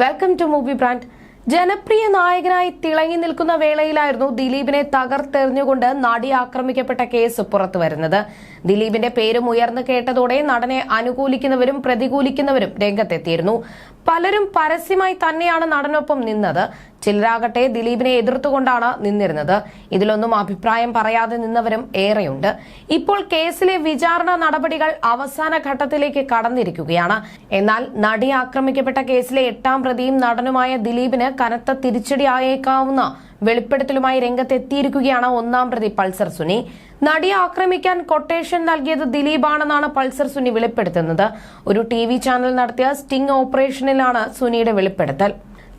Welcome to movie brand ജനപ്രിയ നായകനായി തിളങ്ങി നിൽക്കുന്ന വേളയിലായിരുന്നു ദിലീപിനെ തകർത്തെറിഞ്ഞുകൊണ്ട് നടി ആക്രമിക്കപ്പെട്ട കേസ് പുറത്തു വരുന്നത്. ദിലീപിന്റെ പേരും ഉയർന്നു കേട്ടതോടെ നടനെ അനുകൂലിക്കുന്നവരും പ്രതികൂലിക്കുന്നവരും രംഗത്തെത്തിയിരുന്നു. പലരും പരസ്യമായി തന്നെയാണ് നടനൊപ്പം നിന്നത്. ചിലരാകട്ടെ ദിലീപിനെ എതിർത്തുകൊണ്ടാണ് നിന്നിരുന്നത്. ഇതിലൊന്നും അഭിപ്രായം പറയാതെ നിന്നവരും ഏറെയുണ്ട്. ഇപ്പോൾ കേസിലെ വിചാരണ നടപടികൾ അവസാന ഘട്ടത്തിലേക്ക് കടന്നിരിക്കുകയാണ്. എന്നാൽ നടി ആക്രമിക്കപ്പെട്ട കേസിലെ എട്ടാം പ്രതിയും നടനുമായ ദിലീപിന് കനത്ത തിരിച്ചടിയായേക്കാവുന്ന വെളിപ്പെടുത്തലുമായി രംഗത്തെത്തിയിരിക്കുകയാണ് ഒന്നാം പ്രതി പൾസർ സുനി. നടിയെ ആക്രമിക്കാൻ കൊട്ടേഷൻ നൽകിയത് ദിലീപാണെന്നാണ് പൾസർ സുനി വെളിപ്പെടുത്തുന്നത്. ഒരു ടി ചാനൽ നടത്തിയ സ്റ്റിംഗ് ഓപ്പറേഷനിലാണ് സുനിയുടെ വെളിപ്പെടുത്തൽ.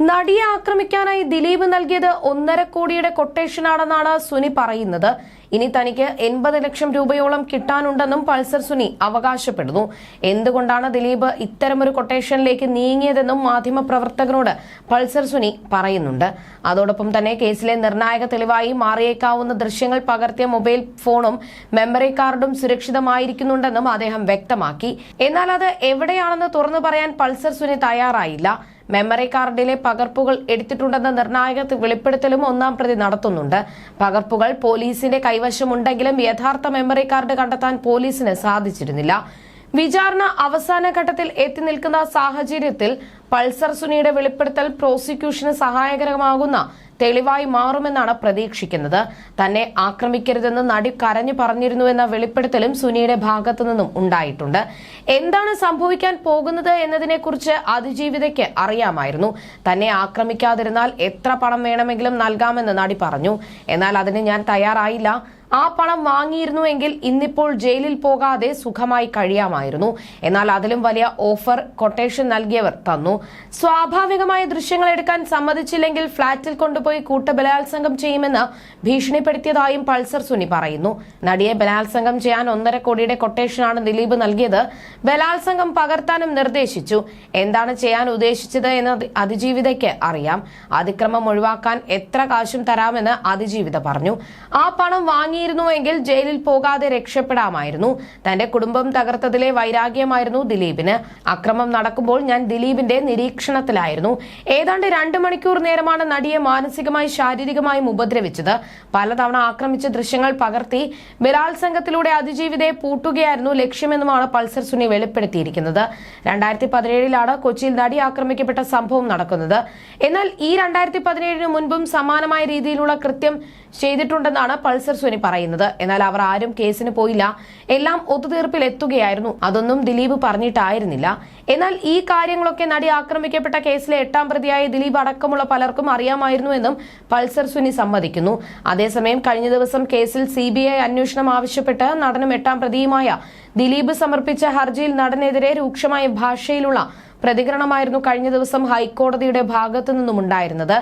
നടിയെ ആക്രമിക്കാനായി ദിലീപ് നൽകിയത് ഒന്നര കോടിയുടെ കൊട്ടേഷനാണെന്നാണ് സുനി പറയുന്നത്. ഇനി തനിക്ക് എൺപത് ലക്ഷം രൂപയോളം കിട്ടാനുണ്ടെന്നും പൾസർ സുനി അവകാശപ്പെടുന്നു. എന്തുകൊണ്ടാണ് ദിലീപ് ഇത്തരമൊരു കൊട്ടേഷനിലേക്ക് നീങ്ങിയതെന്നും മാധ്യമ പ്രവർത്തകരോട് പൾസർ സുനി പറയുന്നുണ്ട്. അതോടൊപ്പം തന്നെ കേസിലെ നിർണായക തെളിവായി മാറിയേക്കാവുന്ന ദൃശ്യങ്ങൾ പകർത്തിയ മൊബൈൽ ഫോണും മെമ്മറി കാർഡും സുരക്ഷിതമായിരിക്കുന്നുണ്ടെന്നും അദ്ദേഹം വ്യക്തമാക്കി. എന്നാൽ അത് എവിടെയാണെന്ന് തുറന്നു പറയാൻ പൾസർ സുനി തയ്യാറായില്ല. മെമ്മറി കാർഡിലെ പകർപ്പുകൾ എടുത്തിട്ടുണ്ടെന്ന നിർണായക വെളിപ്പെടുത്തലും ഒന്നാം പ്രതി നടത്തുന്നുണ്ട്. പകർപ്പുകൾ പോലീസിന്റെ കൈവശമുണ്ടെങ്കിലും യഥാർത്ഥ മെമ്മറി കാർഡ് കണ്ടെത്താൻ പോലീസിന് സാധിച്ചിരുന്നില്ല. വിചാരണ അവസാന ഘട്ടത്തിൽ എത്തി നിൽക്കുന്ന സാഹചര്യത്തിൽ പൾസർ സുനിയുടെ വെളിപ്പെടുത്തൽ പ്രോസിക്യൂഷന് സഹായകരമാകുന്ന തെളിവായി മാറുമെന്നാണ് പ്രതീക്ഷിക്കുന്നത്. തന്നെ ആക്രമിക്കരുതെന്ന് നടി കരഞ്ഞു പറഞ്ഞിരുന്നുവെന്ന വെളിപ്പെടുത്തലും സുനിയുടെ ഭാഗത്തു നിന്നും ഉണ്ടായിട്ടുണ്ട്. എന്താണ് സംഭവിക്കാൻ പോകുന്നത് എന്നതിനെക്കുറിച്ച് അതിജീവിതയ്ക്ക് അറിയാമായിരുന്നു. തന്നെ ആക്രമിക്കാതിരുന്നാൽ എത്ര പണം വേണമെങ്കിലും നൽകാമെന്ന് നടി പറഞ്ഞു. എന്നാൽ അതിന് ഞാൻ തയ്യാറായില്ല. ആ പണം വാങ്ങിയിരുന്നുവെങ്കിൽ ഇന്നിപ്പോൾ ജയിലിൽ പോകാതെ സുഖമായി കഴിയാമായിരുന്നു. എന്നാൽ അതിലും വലിയ ഓഫർ കൊട്ടേഷൻ നൽകിയവർ തന്നു. സ്വാഭാവികമായ ദൃശ്യങ്ങൾ എടുക്കാൻ സമ്മതിച്ചില്ലെങ്കിൽ ഫ്ളാറ്റിൽ കൊണ്ടുപോയി കൂട്ടബലാത്സംഗം ചെയ്യുമെന്ന് ഭീഷണിപ്പെടുത്തിയതായും പൾസർ സുനി പറയുന്നു. നടിയെ ബലാത്സംഗം ചെയ്യാൻ ഒന്നര കോടിയുടെ കൊട്ടേഷനാണ് ദിലീപ് നൽകിയത്. ബലാത്സംഗം പകർത്താനും നിർദ്ദേശിച്ചു. എന്താണ് ചെയ്യാൻ ഉദ്ദേശിച്ചത് എന്ന് അതിജീവിതയ്ക്ക് അറിയാം. അതിക്രമം ഒഴിവാക്കാൻ എത്ര കാശും തരാമെന്ന് അതിജീവിത പറഞ്ഞു. ആ പണം വാങ്ങിയിരുന്നുവെങ്കിൽ ജയിലിൽ പോകാതെ രക്ഷപ്പെടാമായിരുന്നു. തന്റെ കുടുംബം തകർത്തതിലെ വൈരാഗ്യമായിരുന്നു ദിലീപിന്. അക്രമം നടക്കുമ്പോൾ ഞാൻ ദിലീപിന്റെ നിരീക്ഷണത്തിലായിരുന്നു. ഏതാണ്ട് രണ്ട് മണിക്കൂർ നേരമാണ് നടിയെ മാനസികമായി ശാരീരികമായും ഉപദ്രവിച്ചത്. പലതവണ ആക്രമിച്ച ദൃശ്യങ്ങൾ പകർത്തി ബലാത്സംഗത്തിലൂടെ അതിജീവിതയെ പൂട്ടുകയായിരുന്നു ലക്ഷ്യമെന്നുമാണ് പൾസർ സുനി വെളിപ്പെടുത്തിയിരിക്കുന്നത്. രണ്ടായിരത്തി പതിനേഴിലാണ് കൊച്ചിയിൽ നടി ആക്രമിക്കപ്പെട്ട സംഭവം നടക്കുന്നത്. എന്നാൽ ഈ രണ്ടായിരത്തി പതിനേഴിന് മുൻപും സമാനമായ രീതിയിലുള്ള കൃത്യം ചെയ്തിട്ടുണ്ടെന്നാണ് പൾസർ സുനി പറയുന്നത്. എന്നാൽ അവർ ആരും കേസിന് പോയില്ല. എല്ലാം ഒത്തുതീർപ്പിൽ എത്തുകയായിരുന്നു അതൊന്നും ദിലീപ് പറഞ്ഞിട്ടായിരുന്നില്ല. എന്നാൽ ഈ കാര്യങ്ങളൊക്കെ നടി ആക്രമിക്കപ്പെട്ട കേസിലെ എട്ടാം പ്രതിയായ ദിലീപ് അടക്കമുള്ള പലർക്കും അറിയാമായിരുന്നു എന്നും പൾസർ സുനി സമ്മതിക്കുന്നു. അതേസമയം കഴിഞ്ഞ ദിവസം കേസിൽ സി അന്വേഷണം ആവശ്യപ്പെട്ട് നടനും എട്ടാം പ്രതിയുമായ ദിലീപ് സമർപ്പിച്ച ഹർജിയിൽ നടനെതിരെ രൂക്ഷമായ ഭാഷയിലുള്ള പ്രതികരണമായിരുന്നു കഴിഞ്ഞ ദിവസം ഹൈക്കോടതിയുടെ ഭാഗത്തു നിന്നും ഉണ്ടായിരുന്നത്.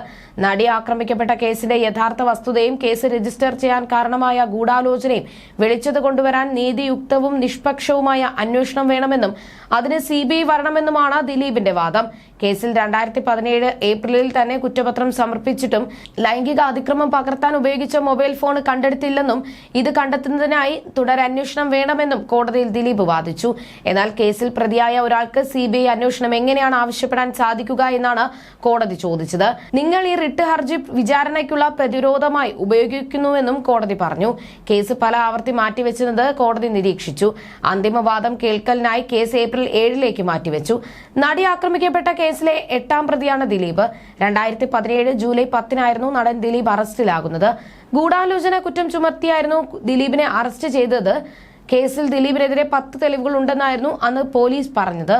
നടി ആക്രമിക്കപ്പെട്ട കേസിന്റെ യഥാർത്ഥ വസ്തുതയും കേസ് രജിസ്റ്റർ ചെയ്യാൻ കാരണമായ ഗൂഢാലോചനയും വെളിച്ചത് കൊണ്ടുവരാൻ നീതിയുക്തവും നിഷ്പക്ഷവുമായ അന്വേഷണം വേണമെന്നും അതിന് സി വരണമെന്നുമാണ് ദിലീപിന്റെ വാദം. കേസിൽ രണ്ടായിരത്തി പതിനേഴ് ഏപ്രിലിൽ തന്നെ കുറ്റപത്രം സമർപ്പിച്ചിട്ടും ലൈംഗിക അതിക്രമം പകർത്താൻ ഉപയോഗിച്ച മൊബൈൽ ഫോൺ കണ്ടെടുത്തില്ലെന്നും ഇത് കണ്ടെത്തുന്നതിനായി തുടരന്വേഷണം വേണമെന്നും കോടതിയിൽ ദിലീപ് വാദിച്ചു. എന്നാൽ കേസിൽ പ്രതിയായ ഒരാൾക്ക് സി അന്വേഷണം എങ്ങനെയാണ് ആവശ്യപ്പെടാൻ സാധിക്കുക എന്നാണ് കോടതി ചോദിച്ചത്. നിങ്ങൾ ഈ റിട്ട് ഹർജി വിചാരണയ്ക്കുള്ള പ്രതിരോധമായി ഉപയോഗിക്കുന്നുവെന്നും കോടതി പറഞ്ഞു. കേസ് പല ആവർത്തി മാറ്റിവെച്ചത് കോടതി നിരീക്ഷിച്ചു. അന്തിമവാദം കേൾക്കലിനായി കേസ് ഏപ്രിൽ ഏഴിലേക്ക് മാറ്റിവെച്ചു. നടി ആക്രമിക്കപ്പെട്ട കേസിലെ എട്ടാം പ്രതിയാണ് ദിലീപ്. രണ്ടായിരത്തി പതിനേഴ് ജൂലൈ പത്തിനായിരുന്നു നടൻ ദിലീപ് അറസ്റ്റിലാകുന്നത്. ഗൂഢാലോചന കുറ്റം ചുമത്തിയായിരുന്നു ദിലീപിനെ അറസ്റ്റ് ചെയ്തത്. കേസിൽ ദിലീപിനെതിരെ പത്ത് തെളിവുകൾ ഉണ്ടെന്നായിരുന്നു അന്ന് പോലീസ് പറഞ്ഞത്.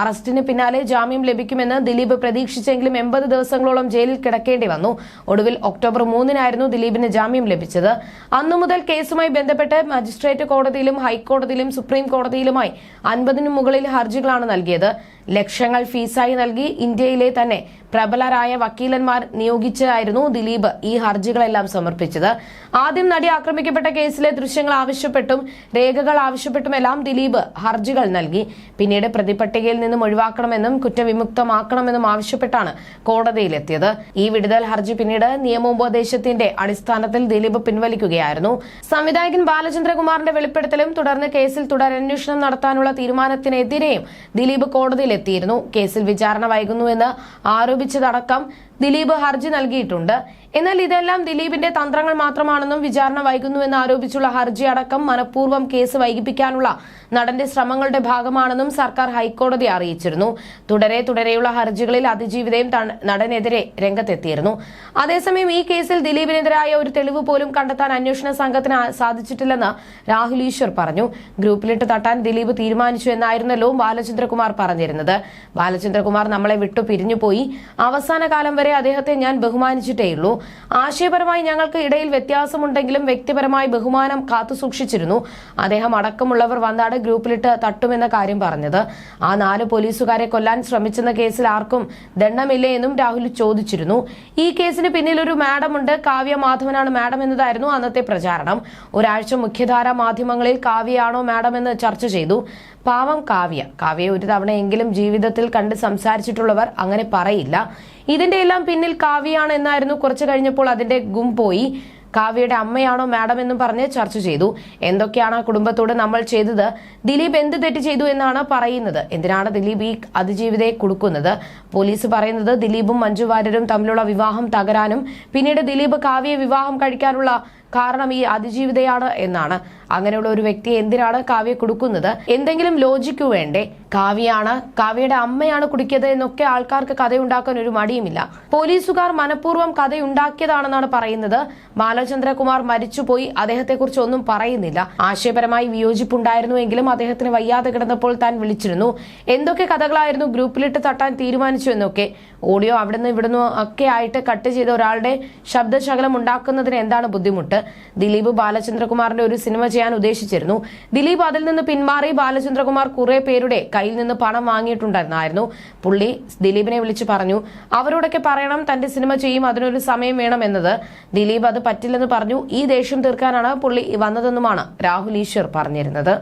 അറസ്റ്റിന് പിന്നാലെ ജാമ്യം ലഭിക്കുമെന്ന് ദിലീപ് പ്രതീക്ഷിച്ചെങ്കിലും എൺപത് ദിവസങ്ങളോളം ജയിലിൽ കിടക്കേണ്ടി വന്നു. ഒടുവിൽ ഒക്ടോബർ മൂന്നിനായിരുന്നു ദിലീപിന് ജാമ്യം ലഭിച്ചത്. അന്നു മുതൽ കേസുമായി ബന്ധപ്പെട്ട് മജിസ്ട്രേറ്റ് കോടതിയിലും ഹൈക്കോടതിയിലും സുപ്രീം കോടതിയിലുമായി അൻപതിനു മുകളിൽ ഹർജികളാണ് നൽകിയത്. ലക്ഷങ്ങൾ ഫീസായി നൽകി ഇന്ത്യയിലെ തന്നെ പ്രബലരായ വക്കീലന്മാർ നിയോഗിച്ചായിരുന്നു ദിലീപ് ഈ ഹർജികളെല്ലാം സമർപ്പിച്ചത്. ആദ്യം നടി ആക്രമിക്കപ്പെട്ട കേസിലെ ദൃശ്യങ്ങൾ ആവശ്യപ്പെട്ടും രേഖകൾ ആവശ്യപ്പെട്ടുമെല്ലാം ദിലീപ് ഹർജികൾ നൽകി. പിന്നീട് പ്രതിപട്ടികയിൽ നിന്നും ഒഴിവാക്കണമെന്നും കുറ്റവിമുക്തമാക്കണമെന്നും ആവശ്യപ്പെട്ടാണ് കോടതിയിലെത്തിയത്. ഈ വിടുതൽ ഹർജി പിന്നീട് നിയമോപദേശത്തിന്റെ അടിസ്ഥാനത്തിൽ ദിലീപ് പിൻവലിക്കുകയായിരുന്നു. സംവിധായകൻ ബാലചന്ദ്രകുമാറിന്റെ വെളിപ്പെടുത്തലും തുടർന്ന് കേസിൽ തുടരന്വേഷണം നടത്താനുള്ള തീരുമാനത്തിനെതിരെയും ദിലീപ് കോടതിയിലെത്തിയിരുന്നു. കേസിൽ വിചാരണ വൈകുന്നുവെന്ന് ആരോപിച്ചതടക്കം ദിലീപ് ഹർജി നൽകിയിട്ടുണ്ട്. എന്നാൽ ഇതെല്ലാം ദിലീപിന്റെ തന്ത്രങ്ങൾ മാത്രമാണെന്നും വിചാരണ വൈകുന്നുവെന്ന് ആരോപിച്ചുള്ള ഹർജി അടക്കം മനഃപൂർവം കേസ് വൈകിപ്പിക്കാനുള്ള നടന്റെ ശ്രമങ്ങളുടെ ഭാഗമാണെന്നും സർക്കാർ ഹൈക്കോടതി അറിയിച്ചിരുന്നു. തുടരെ തുടരെയുള്ള ഹർജികളിൽ അതിജീവിതയും നടനെതിരെ രംഗത്തെത്തിയിരുന്നു. അതേസമയം ഈ കേസിൽ ദിലീപിനെതിരായ ഒരു തെളിവ് പോലും കണ്ടെത്താൻ അന്വേഷണ സംഘത്തിന് സാധിച്ചിട്ടില്ലെന്ന് രാഹുൽ ഈശ്വർ പറഞ്ഞു. ഗ്രൂപ്പിലിട്ട് തട്ടാൻ ദിലീപ് തീരുമാനിച്ചു എന്നായിരുന്നല്ലോ ബാലചന്ദ്രകുമാർ പറഞ്ഞിരുന്നത്. ബാലചന്ദ്രകുമാർ നമ്മളെ വിട്ടു പിരിഞ്ഞുപോയി. അവസാന കാലം വരെ അദ്ദേഹത്തെ ഞാൻ ബഹുമാനിച്ചിട്ടേയുള്ളൂ ആശയപരമായി ഞങ്ങൾക്ക് ഇടയിൽ വ്യത്യാസമുണ്ടെങ്കിലും വ്യക്തിപരമായി ബഹുമാനം കാത്തുസൂക്ഷിച്ചിരുന്നു അദ്ദേഹം അടക്കമുള്ളവർ വന്നാണ് ഗ്രൂപ്പിലിട്ട് തട്ടുമെന്ന കാര്യം പറഞ്ഞത്. ആ നാല് പോലീസുകാരെ കൊല്ലാൻ ശ്രമിച്ചെന്ന കേസിൽ ആർക്കും ദണ്ഡമില്ലേ എന്നും രാഹുൽ ചോദിച്ചിരുന്നു. ഈ കേസിന് പിന്നിൽ ഒരു മാഡമുണ്ട് കാവ്യ മാധവനാണ് മാഡം എന്നതായിരുന്നു അന്നത്തെ പ്രചാരണം. ഒരാഴ്ച മുഖ്യധാരാ മാധ്യമങ്ങളിൽ കാവ്യയാണോ മാഡം എന്ന് ചർച്ച ചെയ്തു. പാവം കാവ്യ. കാവ്യ ഒരു തവണയെങ്കിലും ജീവിതത്തിൽ കണ്ട് സംസാരിച്ചിട്ടുള്ളവർ അങ്ങനെ പറയില്ല. ഇതിന്റെ പിന്നിൽ കാവ്യയാണ് എന്നായിരുന്നു കുറച്ചു കഴിഞ്ഞപ്പോൾ അതിന്റെ ഗും പോയി. കാവ്യയുടെ അമ്മയാണോ മാഡം എന്നും പറഞ്ഞ് ചർച്ച ചെയ്തു. എന്തൊക്കെയാണ് കുടുംബത്തോട് നമ്മൾ ചെയ്തത്? ദിലീപ് എന്ത് തെറ്റ് ചെയ്തു എന്നാണ് പറയുന്നത്. എന്തിനാണ് ദിലീപ് ഈ അതിജീവിതയെ കൊടുക്കുന്നത്? പോലീസ് പറയുന്നത് ദിലീപും മഞ്ജുവാര്യരും തമ്മിലുള്ള വിവാഹം തകരാനും പിന്നീട് ദിലീപ് കാവ്യയെ വിവാഹം കഴിക്കാനുള്ള കാരണം ഈ അതിജീവിതയാണ് എന്നാണ്. അങ്ങനെയുള്ള ഒരു വ്യക്തി എന്തിനാണ് കാവ്യ കൊടുക്കുന്നത്? എന്തെങ്കിലും ലോജിക്ക് വേണ്ടേ? കാവ്യാണ് കാവ്യയുടെ അമ്മയാണ് കുടിക്കിയത് എന്നൊക്കെ ആൾക്കാർക്ക് കഥയുണ്ടാക്കാൻ ഒരു മടിയുമില്ല. പോലീസുകാർ മനഃപൂർവം കഥയുണ്ടാക്കിയതാണെന്നാണ് പറയുന്നത്. ബാലചന്ദ്രകുമാർ മരിച്ചുപോയി അദ്ദേഹത്തെക്കുറിച്ച് ഒന്നും പറയുന്നില്ല. ആശയപരമായി വിയോജിപ്പുണ്ടായിരുന്നുവെങ്കിലും അദ്ദേഹത്തിന് വയ്യാതെ കിടന്നപ്പോൾ താൻ വിളിച്ചിരുന്നു. എന്തൊക്കെ കഥകളായിരുന്നു ഗ്രൂപ്പിലിട്ട് തട്ടാൻ തീരുമാനിച്ചു എന്നൊക്കെ. ഓഡിയോ അവിടുന്ന് ഇവിടുന്ന് ഒക്കെ ആയിട്ട് കട്ട് ചെയ്ത ഒരാളുടെ ശബ്ദശകലം ഉണ്ടാക്കുന്നതിന് എന്താണ് ബുദ്ധിമുട്ട്? ദിലീപ് ബാലചന്ദ്രകുമാറിന്റെ ഒരു സിനിമ ചെയ്യാൻ ഉദ്ദേശിച്ചിരുന്നു. ദിലീപ് അതിൽ നിന്ന് പിന്മാറി ബാലചന്ദ്രകുമാർ കുറെ പേരുടെ കയ്യിൽ നിന്ന് പണം വാങ്ങിയിട്ടുണ്ടായിരുന്നു പുള്ളി ദിലീപിനെ വിളിച്ചു പറഞ്ഞു അവരോടൊക്കെ പറയണം തന്റെ സിനിമ ചെയ്യും അതിനൊരു സമയം വേണം എന്നത്. ദിലീപ് അത് പറ്റില്ലെന്ന് പറഞ്ഞു ഈ ദേഷ്യം തീർക്കാനാണ് പുള്ളി വന്നതെന്നുമാണ് രാഹുൽ ഈശ്വർ പറഞ്ഞിരുന്നത്.